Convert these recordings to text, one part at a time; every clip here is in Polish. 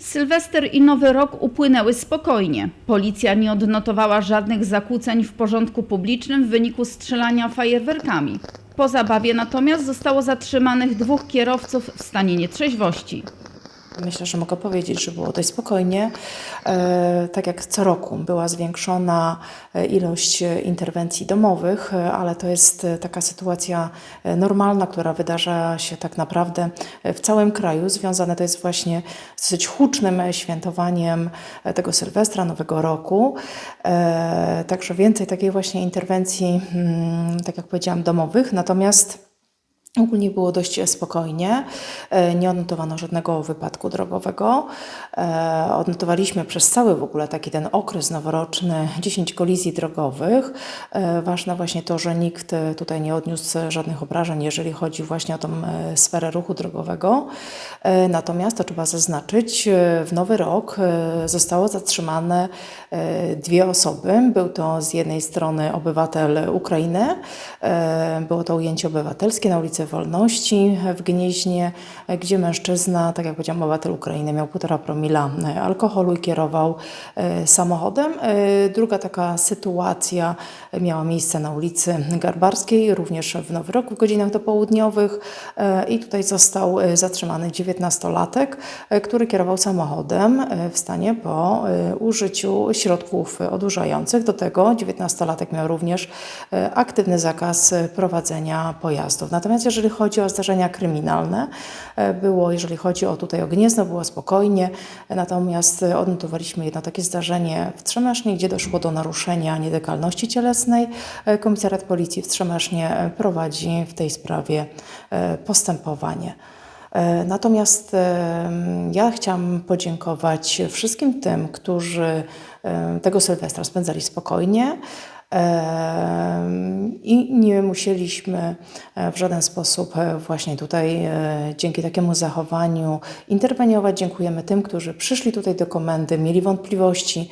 Sylwester i Nowy Rok upłynęły spokojnie. Policja nie odnotowała żadnych zakłóceń w porządku publicznym w wyniku strzelania fajerwerkami. Po zabawie natomiast zostało zatrzymanych dwóch kierowców w stanie nietrzeźwości. Myślę, że mogę powiedzieć, że było dość spokojnie. E, tak jak co roku była zwiększona e, ilość e, interwencji domowych, ale to jest taka sytuacja normalna, która wydarza się tak naprawdę w całym kraju. Związane to jest właśnie z dosyć hucznym świętowaniem tego Sylwestra, Nowego Roku. Także więcej takiej właśnie interwencji, mm, tak jak powiedziałam, domowych. Natomiast Ogólnie było dość spokojnie, e, nie odnotowano żadnego wypadku drogowego. E, Odnotowaliśmy przez cały w ogóle taki ten okres noworoczny 10 kolizji drogowych. E, Ważne właśnie to, że nikt tutaj nie odniósł żadnych obrażeń, jeżeli chodzi właśnie o tą sferę ruchu drogowego. Natomiast to trzeba zaznaczyć, w nowy rok zostało zatrzymane dwie osoby. Był to z jednej strony obywatel Ukrainy, było to ujęcie obywatelskie na ulicy Wolności w Gnieźnie, gdzie mężczyzna, tak jak powiedziałam, obywatel Ukrainy miał 1,5 promila e, alkoholu i kierował e, samochodem. E, Druga taka sytuacja miała miejsce na ulicy Garbarskiej, również w Nowy Rok w godzinach dopołudniowych i tutaj został zatrzymany 19-latek, e, który kierował samochodem w stanie po użyciu środków odurzających. Do tego 19-latek miał również aktywny zakaz prowadzenia pojazdów. Natomiast jeżeli chodzi o zdarzenia kryminalne, e, było, jeżeli chodzi o tutaj o Gniezno, było spokojnie, natomiast e, odnotowaliśmy jedno takie zdarzenie w Trzemesznie, gdzie doszło do naruszenia nietykalności cielesnej. E, Komisariat Policji w Trzemesznie prowadzi w tej sprawie postępowanie. Natomiast ja chciałam podziękować wszystkim tym, którzy tego Sylwestra spędzali spokojnie i nie musieliśmy e, w żaden sposób e, właśnie tutaj e, dzięki takiemu zachowaniu interweniować. Dziękujemy tym, którzy przyszli tutaj do komendy, mieli wątpliwości,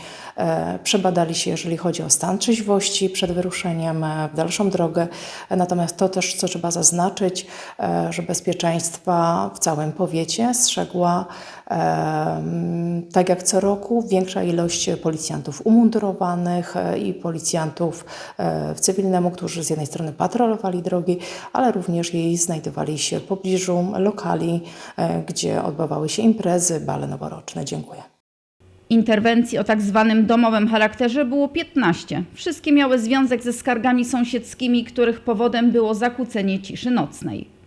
przebadali się, jeżeli chodzi o stan trzeźwości przed wyruszeniem w dalszą drogę. Natomiast to też, co trzeba zaznaczyć, że bezpieczeństwa w całym powiecie strzegła Tak jak co roku, większa ilość policjantów umundurowanych i policjantów e, w cywilnemu, którzy z jednej strony patrolowali drogi, ale również jej znajdowali się w pobliżu lokali, e, gdzie odbywały się imprezy, bale noworoczne. Dziękuję. Interwencji o tak zwanym domowym charakterze było 15. Wszystkie miały związek ze skargami sąsiedzkimi, których powodem było zakłócenie ciszy nocnej.